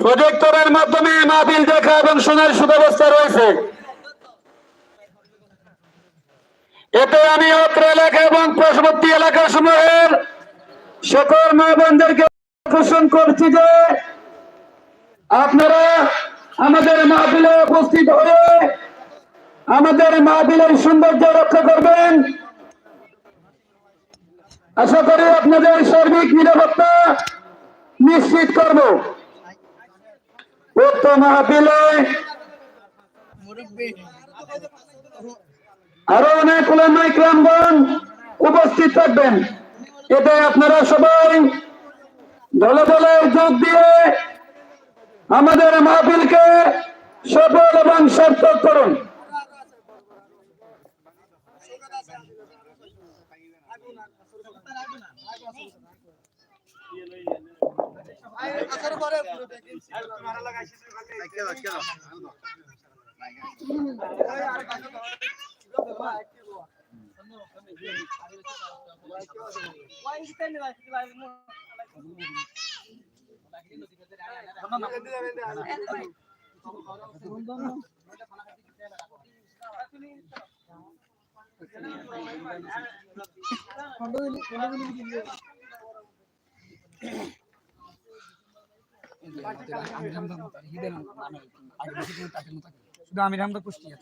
প্রজেক্টরের মাধ্যমে মাহফিল দেখা এবং শোনার সুব্যবস্থা রয়েছে। এতে আমি অত্র এলাকা এবং পার্শ্ববর্তী এলাকা সমূহের সকল মা বোনদেরকে আকর্ষণ করছি যে আপনারা আমাদের মাহফিলে উপস্থিত হয়ে আমাদের মাহফিলের সৌন্দর্য রক্ষা করবেন। আশা করি আপনাদের সার্বিক নিরাপত্তা নিশ্চিত করব। উক্ত মাহফিলে আরও অনেক ইকরামগণ উপস্থিত থাকবেন এতে আপনারা সবাই দলে দলে যোগ দিয়ে আমাদের মাহফিলকে সফল এবং সার্থক করুন കൊണ്ടുപോയി കൊണ്ടുപോയി আমির হামদা আমির হামদা কুষ্টিয়া